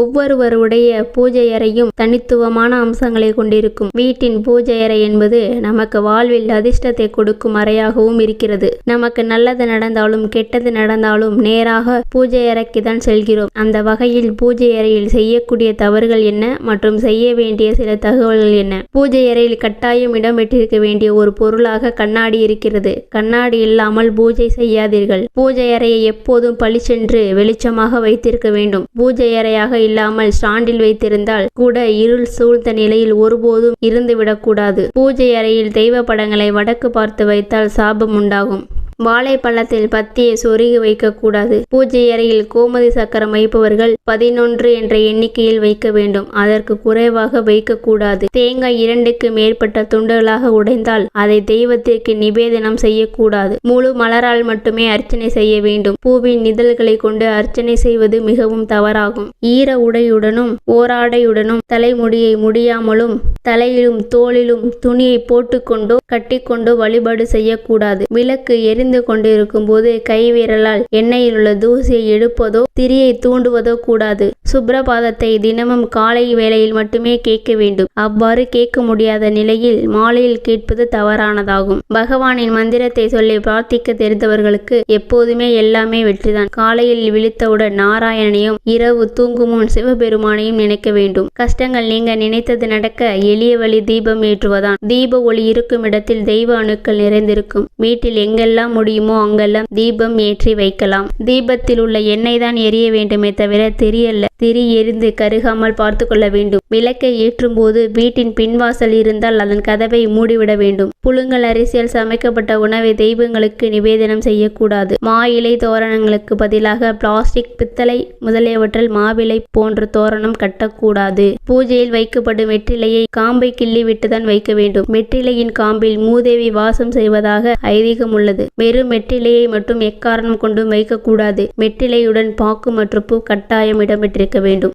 ஒவ்வொருவருடைய பூஜை அறையும் தனித்துவமான அம்சங்களை கொண்டிருக்கும். வீட்டின் பூஜை அறை என்பது நமக்கு வாழ்வில் அதிர்ஷ்டத்தை கொடுக்கும் அறையாகவும் இருக்கிறது. நமக்கு நல்லது நடந்தாலும் கெட்டது நடந்தாலும் நேராக பூஜை அறைக்கு தான் செல்கிறோம். அந்த வகையில் பூஜை அறையில் செய்யக்கூடிய தவறுகள் என்ன மற்றும் செய்ய வேண்டிய சில தகவல்கள் என்ன? பூஜை அறையில் கட்டாயம் இடம்பெற்றிருக்க வேண்டிய ஒரு பொருளாக கண்ணாடி இருக்கிறது. கண்ணாடி இல்லாமல் பூஜை செய்யாதீர்கள். பூஜை அறையை எப்போதும் பளிச்சென்று வெளிச்சமாக வைத்திருக்க வேண்டும். பூஜை அறையாக இல்லாமல் ஸ்டாண்டில் வைத்திருந்தால் கூட இருள் சூழ்ந்த நிலையில் ஒருபோதும் இருந்துவிடக்கூடாது. பூஜை அறையில் தெய்வ படங்களை வடக்கு பார்த்து வைத்தால் சாபம் உண்டாகும். வாழைப்பழத்தில் பத்தியை சொருகி வைக்கக்கூடாது. பூஜை அறையில் கோமதி சக்கரம் வைப்பவர்கள் பதினொன்று என்ற எண்ணிக்கையில் வைக்க வேண்டும். அதற்கு குறைவாக வைக்கக்கூடாது. தேங்காய் இரண்டுக்கு மேற்பட்ட துண்டுகளாக உடைந்தால் அதை தெய்வத்திற்கு நிவேதனம் செய்யக்கூடாது. முழு மலரால் மட்டுமே அர்ச்சனை செய்ய வேண்டும். பூவின் நிதழ்களை கொண்டு அர்ச்சனை செய்வது மிகவும் தவறாகும். ஈர உடையுடனும் ஓராடையுடனும் தலைமுடியை முடியாமலும் தலையிலும் தோளிலும் துணியை போட்டுக்கொண்டோ கட்டிக்கொண்டோ வழிபாடு செய்யக்கூடாது. விளக்கு எரிந்து கொண்டிருக்கும் போது கைவிரலால் எண்ணெயில் உள்ள தூசியை எடுப்பதோ திரியை தூண்டுவதோ கூடாது. சுப்ரபாதத்தை தினமும் காலை வேளையில் மட்டுமே கேட்க வேண்டும். அவ்வாறு கேட்க முடியாத நிலையில் மாலையில் கேட்பது தவறானதாகும். பகவானின் மந்திரத்தை சொல்லி பிரார்த்திக்க தெரிந்தவர்களுக்கு எப்போதுமே எல்லாமே வெற்றிதான். காலையில் விழித்தவுடன் நாராயணனையும் இரவு தூங்கும் முன் சிவபெருமானையும் நினைக்க வேண்டும். கஷ்டங்கள் நீங்க நினைத்தது நடக்க எளிய வழி தீபம் ஏற்றுவதான் தீப ஒளி இருக்கும் இடத்தில் தெய்வ அணுக்கள் நிறைந்திருக்கும். வீட்டில் எங்கெல்லாம் முடியுமோ அங்கெல்லாம் தீபம் ஏற்றி வைக்கலாம். தீபத்தில் உள்ள எண்ணெய் தான் எரிய வேண்டுமே தவிர திரியல்ல. திரி எரிந்து கருகாமல் பார்த்து கொள்ள வேண்டும். விளக்கை ஏற்றும் போது வீட்டின் பின்வாசல் இருந்தால் அதன் கதவை மூடிவிட வேண்டும். புழுங்கல் அரிசியல் சமைக்கப்பட்ட உணவை தெய்வங்களுக்கு நிவேதனம் செய்யக்கூடாது. மா இலை தோரணங்களுக்கு பதிலாக பிளாஸ்டிக் பித்தளை முதலியவற்றில் மாவிலை போன்ற தோரணம் கட்டக்கூடாது. பூஜையில் வைக்கப்படும் வெற்றிலையை காம்பை கிள்ளி விட்டுதான் வைக்க வேண்டும். வெற்றிலையின் காம்பில் மூதேவி வாசம் செய்வதாக ஐதீகம் உள்ளது. வெறும் வெற்றிலையை மட்டும் எக்காரணம் கொண்டும் வைக்கக்கூடாது. வெற்றிலையுடன் பாக்கு மற்றும் பூ கட்டாயம் இடம்பெற்றிருக்க வேண்டும்.